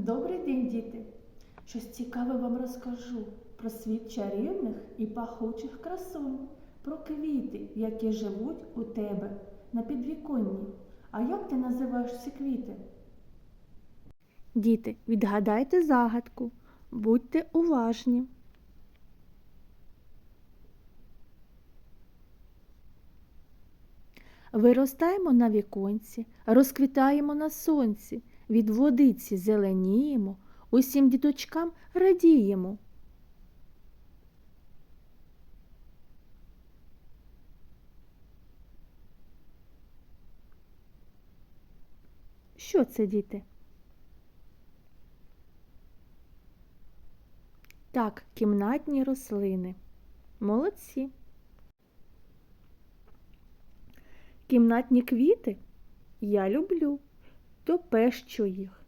Добрий день, діти! Щось цікаве вам розкажу про світ чарівних і пахучих красунь, про квіти, які живуть у тебе на підвіконні. А як ти називаєш ці квіти? Діти, відгадайте загадку, будьте уважні. Виростаємо на віконці, розквітаємо на сонці, від водиці зеленіємо, усім діточкам радіємо. Що це, діти? Так, кімнатні рослини. Молодці. Кімнатні квіти я люблю. То пещу їх,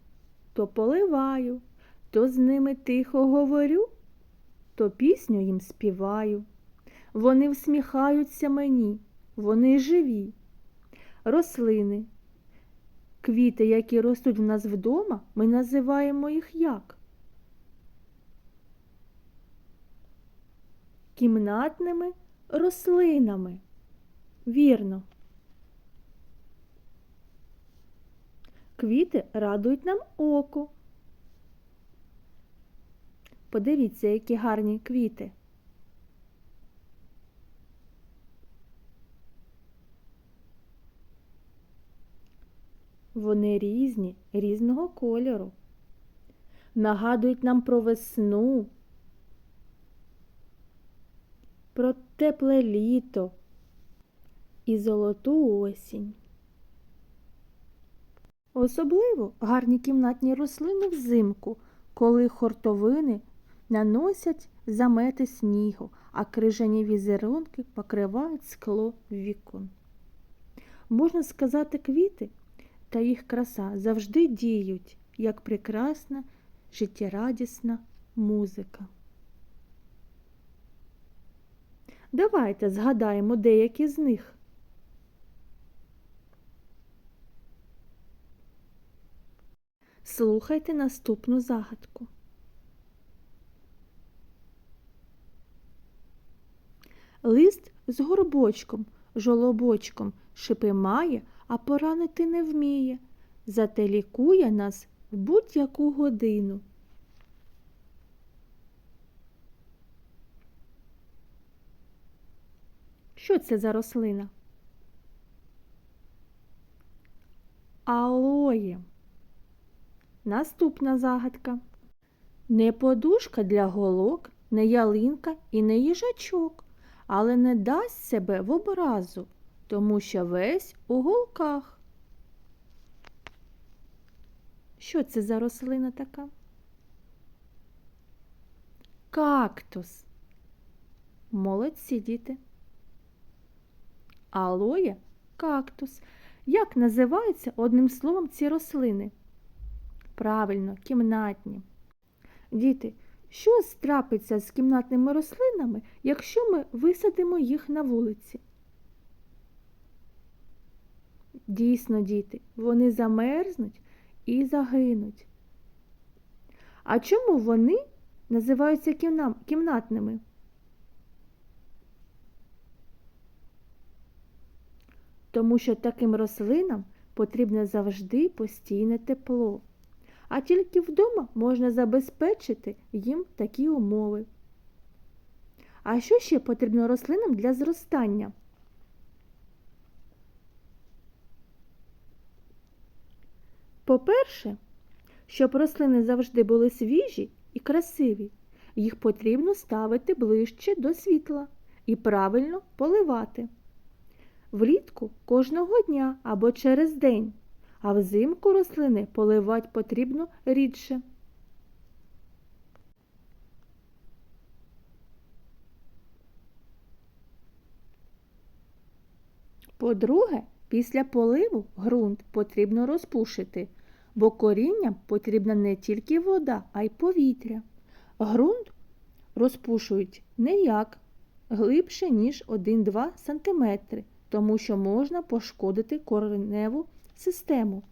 то поливаю, то з ними тихо говорю, то пісню їм співаю. Вони всміхаються мені, вони живі. Рослини. Квіти, які ростуть в нас вдома, ми називаємо їх як? кімнатними рослинами. Вірно. Квіти радують нам око. Подивіться, які гарні квіти. Вони різні, різного кольору. Нагадують нам про весну, про тепле літо і золоту осінь. Особливо гарні кімнатні рослини взимку, коли хортовини наносять замети снігу, а крижані візерунки покривають скло вікон. Можна сказати, квіти та їх краса завжди діють, як прекрасна, життєрадісна музика. Давайте згадаємо деякі з них. Слухайте наступну загадку. Лист з горбочком, жолобочком шипи має, а поранити не вміє. Зате лікує нас в будь-яку годину. Що це за рослина? Алоє. Наступна загадка. Не подушка для голок, не ялинка і не їжачок, але не дасть себе в образу, тому що весь у голках. Що це за рослина така? Кактус. Молодці діти. Алоє кактус. Як називаються одним словом ці рослини? Правильно, кімнатні. Діти, що трапиться з кімнатними рослинами, якщо ми висадимо їх на вулиці? Дійсно, діти, вони замерзнуть і загинуть. А чому вони називаються кімна- кімнатними? тому що таким рослинам потрібне завжди постійне тепло, а тільки вдома можна забезпечити їм такі умови. А що ще потрібно рослинам для зростання? По-перше, щоб рослини завжди були свіжі і красиві, їх потрібно ставити ближче до світла і правильно поливати влітку кожного дня або через день, а взимку рослини поливати потрібно рідше. По-друге, після поливу ґрунт потрібно розпушити, бо корінням потрібна не тільки вода, а й повітря. Ґрунт розпушують не як глибше, ніж 1-2 см, тому що можна пошкодити кореневу систему.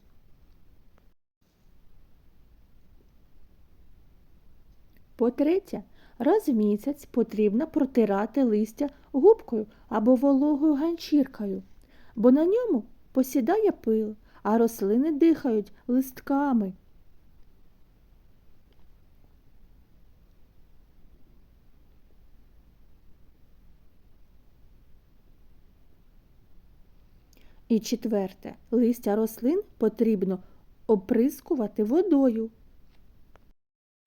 По-третє, раз в місяць потрібно протирати листя губкою або вологою ганчіркою, бо на ньому посідає пил, а рослини дихають листками. І четверте, листя рослин потрібно оприскувати водою.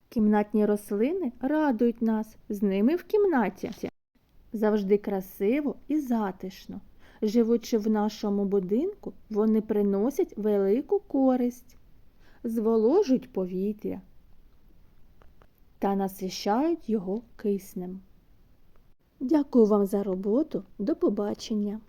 Кімнатні рослини радують нас, з ними в кімнаті. Завжди красиво і затишно. Живучи в нашому будинку, вони приносять велику користь, зволожують повітря та насищають його киснем. Дякую вам за роботу. До побачення!